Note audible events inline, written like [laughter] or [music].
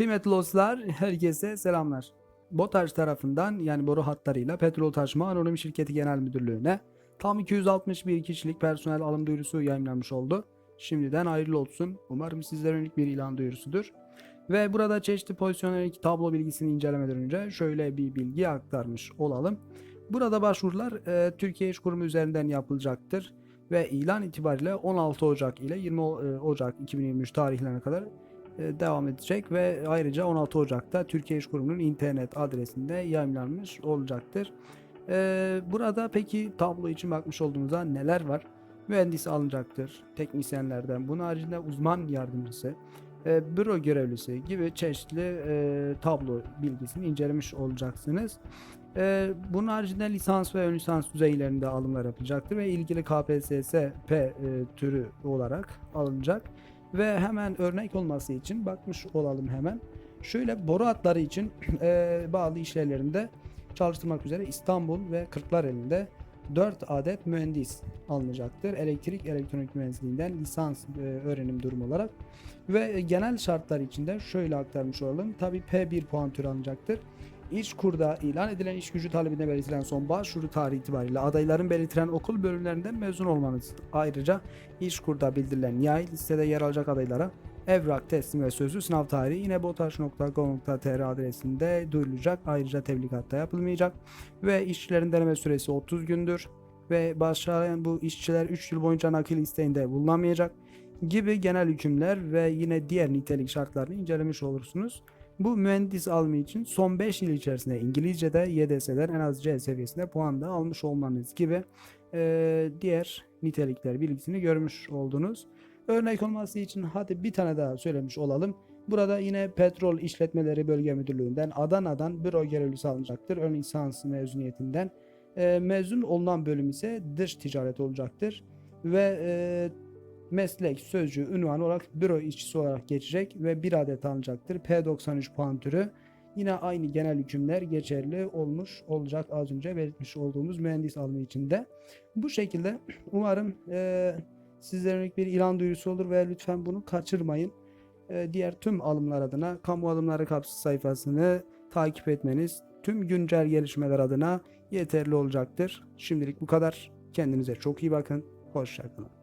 Kıymetli dostlar, herkese selamlar. BOTAŞ tarafından yani boru hatlarıyla Petrol Taşıma Anonim Şirketi Genel Müdürlüğü'ne tam 261 kişilik personel alım duyurusu yayınlanmış oldu. Şimdiden hayırlı olsun. Umarım sizlere yönelik bir ilan duyurusudur. Ve burada çeşitli pozisyonel tablo bilgisini incelemeden önce şöyle bir bilgi aktarmış olalım. Burada başvurular e, Türkiye İş Kurumu üzerinden yapılacaktır ve ilan itibariyle 16 Ocak ile 20 O- e, Ocak 2023 tarihlerine kadar devam edecek ve ayrıca 16 Ocak'ta Türkiye İş Kurumu'nun internet adresinde yayınlanmış olacaktır. E, Burada peki tablo için bakmış olduğumuzda neler var? Mühendis alınacaktır, teknisyenlerden, bunun haricinde uzman yardımcısı, e, büro görevlisi gibi çeşitli e, tablo bilgisini incelemiş olacaksınız. E, bunun haricinde lisans ve ön lisans düzeylerinde alımlar yapılacaktır ve ilgili KPSS P e, türü olarak alınacak. Ve hemen örnek olması için bakmış olalım hemen. Şöyle boru hatları için [clears throat] e, bağlı işyerlerinde çalıştırmak üzere İstanbul ve Kırklareli'nde 4 adet mühendis alınacaktır. Elektrik elektronik mühendisliğinden lisans e, öğrenim durumu olarak. Ve genel şartlar içinde şöyle aktarmış olalım. Tabi P1 puan türü alınacaktır. İş kurda ilan edilen iş gücü talebinde belirtilen son başvuru tarihi itibariyle adayların belirtilen okul bölümlerinden mezun olmanız. Ayrıca iş kurda bildirilen yay listede yer alacak adaylara evrak teslim ve sözlü sınav tarihi yine botaş.gov.tr adresinde duyurulacak. Ayrıca tebligat da yapılmayacak ve işçilerin deneme süresi 30 gündür ve başlayan bu işçiler 3 yıl boyunca nakil isteğinde bulunamayacak gibi genel hükümler ve yine diğer nitelik şartlarını incelemiş olursunuz. Bu mühendis alımı için son 5 yıl içerisinde İngilizce'de YDS'den en az C seviyesinde puan da almış olmanız gibi eee, diğer nitelikler bilgisini görmüş oldunuz. Örnek olması için hadi bir tane daha söylemiş olalım. Burada yine Petrol İşletmeleri Bölge Müdürlüğü'nden Adana'dan büro görevlisi alınacaktır. Ön lisans mezuniyetinden. Eee, mezun olunan bölüm ise dış ticaret olacaktır. Ve eee, meslek, sözcüğü, ünvan olarak büro işçisi olarak geçecek ve bir adet alınacaktır. P93 puan türü. Yine aynı genel hükümler geçerli olmuş olacak az önce belirtmiş olduğumuz mühendis alımı içinde. Bu şekilde umarım eee sizlere bir ilan duyurusu olur ve lütfen bunu kaçırmayın. Eee, diğer tüm alımlar adına kamu alımları kapsız sayfasını takip etmeniz tüm güncel gelişmeler adına yeterli olacaktır. Şimdilik bu kadar. Kendinize çok iyi bakın. Hoşçakalın.